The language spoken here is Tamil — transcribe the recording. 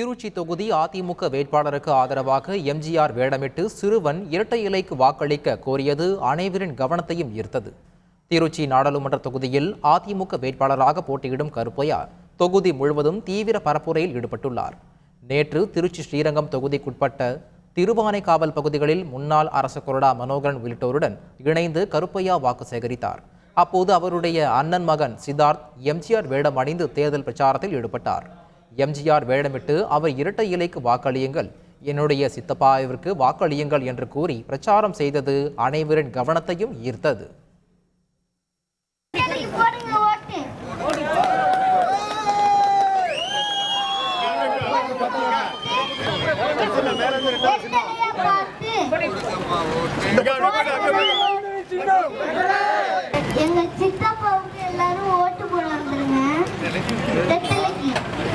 திருச்சி தொகுதி அதிமுக வேட்பாளருக்கு ஆதரவாக எம்ஜிஆர் வேடமிட்டு சிறுவன் இரட்டை இலைக்கு வாக்களிக்க கோரியது அனைவரின் கவனத்தையும் ஈர்த்தது. திருச்சி நாடாளுமன்ற தொகுதியில் அதிமுக வேட்பாளராக போட்டியிடும் கருப்பையா தொகுதி முழுவதும் தீவிர பரப்புரையில் ஈடுபட்டுள்ளார். நேற்று திருச்சி ஸ்ரீரங்கம் தொகுதிக்குட்பட்ட திருவானைக்காவல் பகுதிகளில் முன்னாள் அரசு கொறடா மனோகரன் உள்ளிட்டோருடன் இணைந்து கருப்பையா வாக்கு சேகரித்தார். அப்போது அவருடைய அண்ணன் மகன் சித்தார்த் எம்ஜிஆர் வேடம் அணிந்து தேர்தல் பிரச்சாரத்தில் ஈடுபட்டார். எம்ஜிஆர் வேடமிட்டு அவர் இரட்டை இலைக்கு வாக்களியுங்கள். என்னுடைய சித்தப்பாவிற்கு வாக்களியுங்கள் என்று கூறி பிரச்சாரம் செய்தது அனைவரின் கவனத்தையும் ஈர்த்தது. எங்க சித்தப்பாவுக்கு